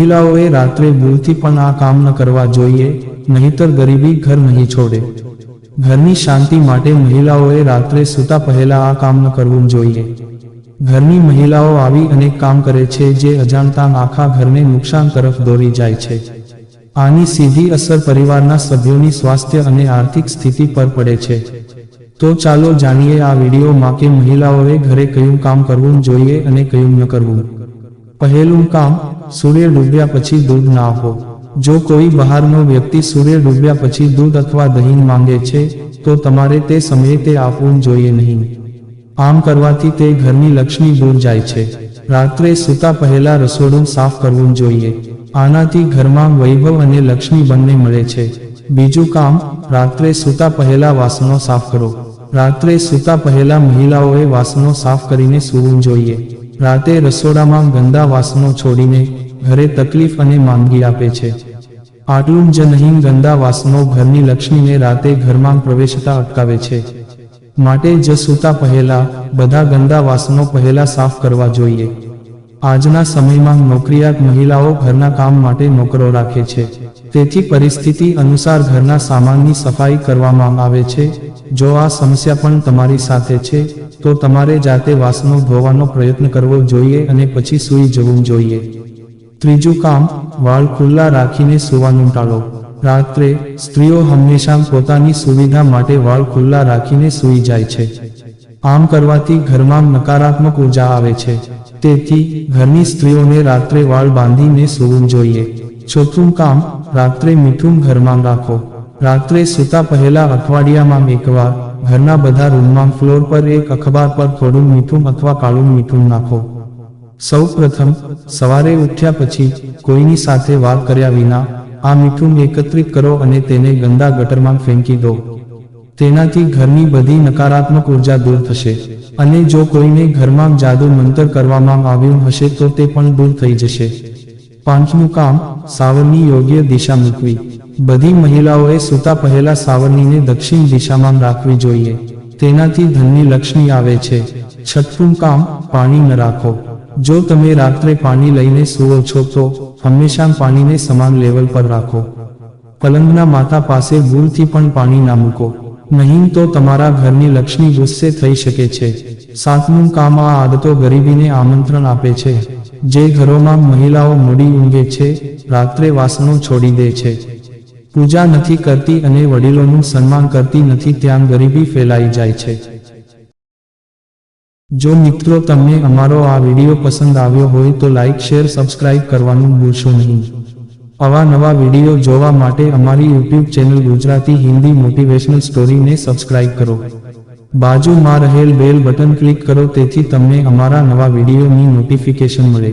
મહિલાઓએ રાત્રે ભૂલથી પણ આ કામ ન કરવા જોઈએ, નહીતર ગરીબી ઘર નહીં છોડે. ઘરની શાંતિ માટે મહિલાઓએ રાત્રે સૂતા પહેલા આ કામ ન કરવું જોઈએ. ઘરની મહિલાઓ આવી અનેક કામ કરે છે જે અજાણતા આખા ઘરને નુકસાન તરફ દોરી જાય છે. આની સીધી અસર પરિવારના સભ્યોની સ્વાસ્થ્ય અને આર્થિક સ્થિતિ પર પડે છે. તો ચાલો જાણીએ આ વિડીયોમાં કે મહિલાઓએ ઘરે કયું કામ કરવું જોઈએ અને કયું ન કરવું. પહેલું કામ સૂર્ય ડૂબ્યા પછી દૂધ ના આપો જો કોઈ બહારનો વ્યક્તિ સૂર્ય ડૂબ્યા પછી દૂધ અથવા દહીં માંગે છે, તો તમારે તે સમયે તે આપવું જોઈએ નહીં. આમ કરવાથી તે ઘરની લક્ષ્મી દૂર જાય છે. રાત્રે સૂતા પહેલા રસોડું સાફ કરવું જોઈએ. આનાથી ઘરમાં વૈભવ અને લક્ષ્મી બંને મળે છે. બીજું કામ, રાત્રે સૂતા પહેલા વાસણો સાફ કરો. રાત્રે સૂતા પહેલા મહિલાઓએ વાસણો સાફ કરીને સૂવું જોઈએ. રાતે રસોડામાં ગંદા વાસણો છોડીને ઘરે તકલીફ અને માંદગી આપે છે. આટલું જ નહીં, ગંદા વાસણો ઘરની લક્ષ્મીને રાતે ઘરમાં પ્રવેશતા અટકાવે છે. માટે જ સૂતા પહેલા બધા ગંદા વાસણો પહેલા સાફ કરવા જોઈએ. આજના સમયમાં નોકરિયાત મહિલાઓ ઘરના કામ માટે નોકરો રાખે છે. તેથી પરિસ્થિતિ અનુસાર ઘરના સામાનની સફાઈ કરવામાં આવે છે. જો આ સમસ્યા પણ તમારી સાથે છે તો તમારે જાતે વાસનો ધોવાનો પ્રયત્ન કરવો જોઈએ અને પછી સૂઈ જવું જોઈએ. ત્રીજું કામ, વાળ ખુલ્લા રાખીને સૂવાનું ટાળો. રાત્રે, સ્ત્રીઓ હંમેશા પોતાની સુવિધા માટે વાળ ખુલ્લા રાખીને સૂઈ જાય છે. આમ કરવાથી ઘરમાં નકારાત્મક ઊર્જા આવે છે. તેથી, ઘરની સ્ત્રીઓને રાત્રે વાળ બાંધીને સૂવું જોઈએ. ચોથું કામ, રાત્રે મીઠું ઘરમાં રાખો. રાત્રે સૂતા પહેલા અઠવાડિયામાં એકવાર ઘરના બધા રૂમમાં ફ્લોર પર એક અખબાર પર થોડું મીઠું અથવા કાળું મીઠું નાખો. સૌ પ્રથમ સવારે ઉઠ્યા પછી કોઈની સાથે વાત કર્યા વિના આ મીઠું એકત્રિત કરો અને તેને ગંદા ગટરમાં ફેંકી દો. તેનાથી ઘરની બધી નકારાત્મક ઊર્જા દૂર થશે અને જો કોઈને ઘરમાં જાદુ મંતર કરવામાં આવ્યું હશે તો તે પણ દૂર થઈ જશે. પાંચમું કામ સાવરની યોગ્ય દિશા મૂકવી. બધી મહિલાઓએ સૂતા પહેલા સાવરણીને દક્ષિણ દિશામાં રાખવી જોઈએ. તેનાથી ધનની લક્ષ્મી આવે છે. છઠ્ઠું કામ પાણી ન રાખો. જો તમે રાત્રે પાણી લઈને સૂવો છો તો હંમેશા પાણીને સમાન લેવલ પર રાખો. પલંગના માથા પાસે ભૂલથી પણ પાણી ના મૂકો. નહીં તો તમારા ઘરની લક્ષ્મી ગુસ્સે થઈ શકે છે. સાતમું કામ આ આદતો ગરીબીને આમંત્રણ આપે છે. જે ઘરોમાં મહિલાઓ મૂડી ઊંઘે છે, રાત્રે વાસણો છોડી દે છે. પૂજા નથી કરતી અને વડીલોનું સન્માન કરતી નથી ત્યાં ગરીબી ફેલાઈ જાય છે. જો મિત્રો તમને અમારો આ વીડિયો પસંદ આવ્યો હોય તો લાઇક શેર, સબસ્ક્રાઇબ કરવાનું ભૂલશો નહીં. આવા નવા વીડિયો જોવા માટે અમારી YouTube channel Gujarati Hindi motivational સ્ટોરીને subscribe કરો. બાજુમાં રહેલ બેલ બટન ક્લિક કરો, તેથી તમને અમારા નવા વિડીયોની નોટિફિકેશન મળે.